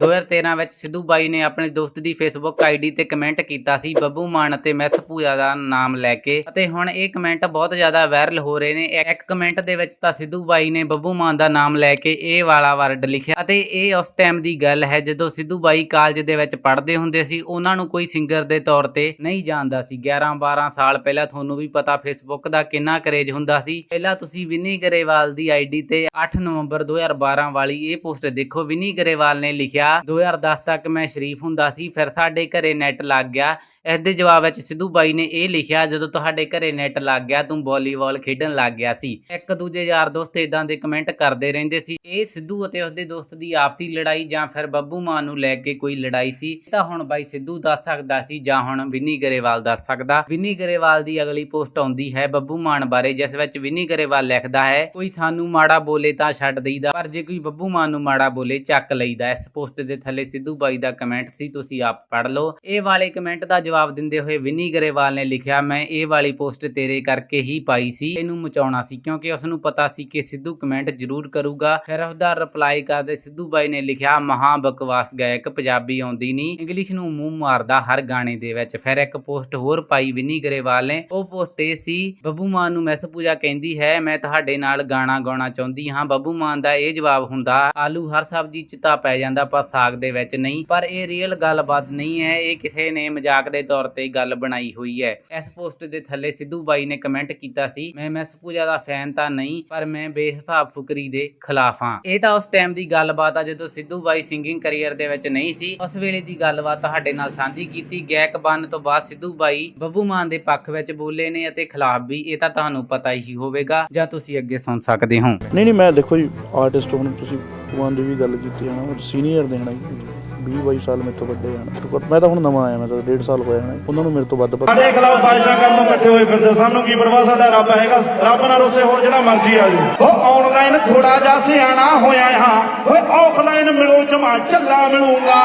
2013 ਵਿੱਚ ਸਿੱਧੂ ਬਾਈ ਨੇ ਆਪਣੇ ਦੋਸਤ ਦੀ ਫੇਸਬੁੱਕ ਆਈਡੀ ਤੇ ਕਮੈਂਟ ਕੀਤਾ ਸੀ, ਬੱਬੂ ਮਾਨ ਅਤੇ ਮੈਥ ਪੂਜਾ ਦਾ ਨਾਮ ਲੈ ਕੇ। ਅਤੇ ਹੁਣ ਇਹ ਕਮੈਂਟ ਬਹੁਤ ਜ਼ਿਆਦਾ ਵਾਇਰਲ ਹੋ ਰਹੇ ਨੇ। ਇੱਕ ਕਮੈਂਟ ਦੇ ਵਿੱਚ ਤਾਂ ਸਿੱਧੂ ਬਾਈ ਨੇ ਬੱਬੂ ਮਾਨ ਦਾ ਨਾਮ ਲੈ ਕੇ ਇਹ ਵਾਲਾ ਵਰਡ ਲਿਖਿਆ। ਅਤੇ ਇਹ ਉਸ ਟਾਈਮ ਦੀ ਗੱਲ ਹੈ, ਜਦੋਂ ਸਿੱਧੂ ਬਾਈ ਕਾਲਜ ਦੇ ਵਿੱਚ ਪੜ੍ਹਦੇ ਹੁੰਦੇ ਸੀ, ਉਹਨਾਂ ਨੂੰ ਕੋਈ ਸਿੰਗਰ ਦੇ ਤੌਰ ਤੇ ਨਹੀਂ ਜਾਣਦਾ ਸੀ। 11 12 ਸਾਲ ਪਹਿਲਾਂ ਤੁਹਾਨੂੰ ਵੀ ਪਤਾ ਫੇਸਬੁੱਕ ਦਾ ਕਿੰਨਾ ਕਰੇਜ ਹੁੰਦਾ ਸੀ। ਪਹਿਲਾਂ ਤੁਸੀਂ ਵਿਨੀ ਗਰੇਵਾਲ ਦੀ ਆਈਡੀ ਤੇ 8 ਨਵੰਬਰ 2012 ਵਾਲੀ ਇਹ ਪੋਸਟ ਦੇਖੋ। ਵਿਨੀ ਗਰੇਵਾਲ ਨੇ ਲਿਖਿਆ 2010 ਤੱਕ ਮੈਂ ਸ਼ਰੀਫ ਹੁੰਦਾ ਸੀ, ਫਿਰ ਸਾਡੇ ਘਰੇ ਨੈਟ ਲੱਗ ਗਿਆ। ਇਸ ਦੇ ਜਵਾਬ ਵਿੱਚ ਸਿੱਧੂ ਬਾਈ ਨੇ ਇਹ ਲਿਖਿਆ, ਜਦੋਂ ਤੁਹਾਡੇ ਘਰੇ ਨੈਟ ਲੱਗ ਗਿਆ, ਤੂੰ ਵਾਲੀਬਾਲ ਖੇਡਣ ਲੱਗ ਗਿਆ ਸੀ। ਇੱਕ ਦੂਜੇ ਯਾਰ ਦੋਸਤ ਇਦਾਂ ਦੇ ਕਮੈਂਟ ਕਰਦੇ ਰਹਿੰਦੇ ਸੀ। ਇਹ ਸਿੱਧੂ ਅਤੇ ਉਸਦੇ ਦੋਸਤ ਦੀ ਆਪਸੀ ਲੜਾਈ ਜਾਂ ਫਿਰ ਬੱਬੂ ਮਾਨ ਨੂੰ ਲੈ ਕੇ ਕੋਈ ਲੜਾਈ ਸੀ ਤਾਂ ਹੁਣ ਬਾਈ ਸਿੱਧੂ ਦੱਸ ਸਕਦਾ ਸੀ ਜਾਂ ਹੁਣ ਵਿਨੀ ਗਰੇਵਾਲ ਦੱਸ ਸਕਦਾ। ਵਿਨੀ ਗਰੇਵਾਲ ਦੀ ਅਗਲੀ ਪੋਸਟ ਆਉਂਦੀ ਹੈ ਬੱਬੂ ਮਾਨ ਬਾਰੇ, ਜਿਸ ਵਿੱਚ ਵਿਨੀ ਗਰੇਵਾਲ ਲਿਖਦਾ ਹੈ, ਕੋਈ ਸਾਨੂੰ ਮਾੜਾ ਬੋਲੇ ਤਾਂ ਛੱਡ ਦੇਈਦਾ, ਪਰ ਜੇ ਕੋਈ ਬੱਬੂ ਮਾਨ ਨੂੰ ਮਾੜਾ ਬੋਲੇ, ਚੱਕ ਲਈਦਾ। ਇਸ ਪੋਸਟ ਦੇ ਥੱਲੇ ਸਿੱਧੂ ਬਾਈ ਦਾ ਕਮੈਂਟ ਸੀ, ਤੁਸੀਂ ਆਪ ਪੜ ਲਓ। ਇਹ ਵਾਲੇ ਕਮੈਂਟ ਦਾ ਜਵਾਬ ਦਿੰਦੇ ਹੋਏ ਵਿਨੀ ਗਰੇਵਾਲ ਨੇ ਲਿਖਿਆ, ਮੈਂ ਇਹ ਵਾਲੀ ਪੋਸਟ ਤੇਰੇ ਕਰਕੇ ਹੀ ਪਾਈ ਸੀ, ਇਹਨੂੰ ਮਚਾਉਣਾ ਸੀ, ਕਿਉਂਕਿ ਉਸ ਨੂੰ ਪਤਾ ਸੀ ਕਿ ਸਿੱਧੂ ਕਮੈਂਟ ਜ਼ਰੂਰ ਕਰੂਗਾ। ਫਿਰ ਉਹਦਾ ਰਿਪਲਾਈ ਕਰਦੇ ਸਿੱਧੂ ਬਾਈ ਨੇ ਲਿਖਿਆ, ਮਹਾ ਬਕਵਾਸ ਗਾਇਕ, ਪੰਜਾਬੀ ਆਉਂਦੀ ਨਹੀਂ ਇੰਗਲਿਸ਼ ਨੂੰ ਮੂੰਹ ਮਾਰਦਾ ਹਰ ਗਾਣੇ ਦੇ ਵਿੱਚ। ਫਿਰ ਇੱਕ ਪੋਸਟ ਹੋਰ ਪਾਈ ਵਿਨੀ ਗਰੇਵਾਲ ਨੇ, ਉਹ ਪੋਸਟ ਇਹ ਸੀ, ਬੱਬੂ ਮਾਨ ਨੂੰ ਮੈਸ ਪੂਜਾ ਕਹਿੰਦੀ ਹੈ, ਮੈਂ ਤੁਹਾਡੇ ਨਾਲ ਗਾਣਾ ਗਾਉਣਾ ਚਾਹੁੰਦੀ ਹਾਂ। ਬੱਬੂ ਮਾਨ ਦਾ ਇਹ ਜਵਾਬ ਹੁੰਦਾ, ਆਲੂ ਹਰ ਸਬਜ਼ੀ ਚ ਤਾਂ ਪੈ ਜਾਂਦਾ, ਪਰ ਸਾਗ ਦੇ ਵਿੱਚ ਨਹੀਂ, ਪਰ ਇਹ ਰੀਅਲ ਗੱਲਬਾਤ ਨਹੀਂ ਹੈ, ਇਹ ਕਿਸੇ ਨੇ ਮਜ਼ਾਕ ਦੇ ਤੌਰ ਤੇ ਗੱਲ ਬਣਾਈ ਹੋਈ ਹੈ। ਇਸ ਪੋਸਟ ਦੇ ਥੱਲੇ ਸਿੱਧੂ ਬਾਈ ਨੇ ਕਮੈਂਟ ਕੀਤਾ ਸੀ, ਮੈਂ ਮੈਸ ਪੂਜਾ ਦਾ ਫੈਨ ਤਾਂ ਨਹੀਂ, ਪਰ ਮੈਂ ਬੇਹਿਸਾਬ ਫੁਕਰੀ ਦੇ ਖਿਲਾਫ ਹਾਂ। ਇਹ ਤਾਂ ਉਸ ਟਾਈਮ ਦੀ ਗੱਲਬਾਤ ਆ, ਜਦੋਂ ਸਿੱਧੂ ਬਾਈ ਸਿੰਗਿੰਗ ਕੈਰੀਅਰ ਦੇ ਵਿੱਚ ਨਹੀਂ ਸੀ, ਉਸ ਵੇਲੇ ਦੀ ਗੱਲਬਾਤ ਤੁਹਾਡੇ ਨਾਲ ਸਾਂਝੀ ਕੀਤੀ। ਗਾਇਕ ਬਣਨ ਤੋਂ ਬਾਅਦ ਸਿੱਧੂ ਬਾਈ ਬੱਬੂ ਮਾਨ ਦੇ ਪੱਖ ਵਿੱਚ ਬੋਲੇ ਨੇ ਅਤੇ ਖਿਲਾਫ ਵੀ, ਇਹ ਤਾਂ ਤੁਹਾਨੂੰ ਪਤਾ ਹੀ ਹੋਵੇਗਾ, ਜਾਂ ਤੁਸੀਂ ਅੱਗੇ ਸੁਣ ਸਕਦੇ ਹੋ। ਨਹੀਂ ਨਹੀਂ, ਮੈਂ ਦੇਖੋ ਜੀ ਆਰਟਿਸਟ ਹੁਣ ਤੁਸੀਂ ਭਗਵਾਨ ਦੀ ਵੀ ਗੱਲ ਕੀਤੀ ਹੈ ਨਾ ਸੀਨੀਅਰ ਦੇਣਾ ਜੀ। 20 22 ਸਾਲ ਮੇਰੇ ਤੋਂ ਵੱਡੇ ਹਨ ਮੈਂ ਤਾਂ ਹੁਣ ਨਵਾਂ ਆਇਆ, ਮੈਂ ਤਾਂ 1.5 ਸਾਲ ਹੋਇਆ ਹੈ ਉਹਨਾਂ ਨੂੰ ਮੇਰੇ ਤੋਂ ਵੱਧ ਪਤਾ। ਸਾਡੇ ਖਿਲਾਫ ਸਾਜ਼ਿਸ਼ਾਂ ਕਰਨ ਨੂੰ ਇਕੱਠੇ ਹੋਏ ਫਿਰਦੇ ਸਾਨੂੰ ਕੀ ਪਰਵਾਹ, ਸਾਡਾ ਰੱਬ ਹੈਗਾ। ਰੱਬ ਨਾਲ ਉਸੇ ਹੋਰ ਜਿਹੜਾ ਮਰਜ਼ੀ ਆ ਜਾਓ। ਉਹ ਆਨਲਾਈਨ ਥੋੜਾ ਜਿਹਾ ਸਿਆਣਾ ਹੋਇਆ ਹਾਂ। ਓਏ ਆਫਲਾਈਨ ਮਿਲੋ, ਜਮਾ ਚੱਲਾ ਮਿਲੂੰਗਾ।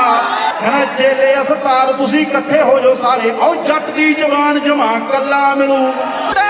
ਕਹਿੰਦਾ ਚੇਲੇ ਅਸਤਾਰ ਤੁਸੀਂ ਇਕੱਠੇ ਹੋ ਜਾਓ ਸਾਰੇ। ਆਓ, ਜੱਟ ਦੀ ਜਵਾਨ ਜਮਾ ਕੱਲਾ ਮਿਲੂਗਾ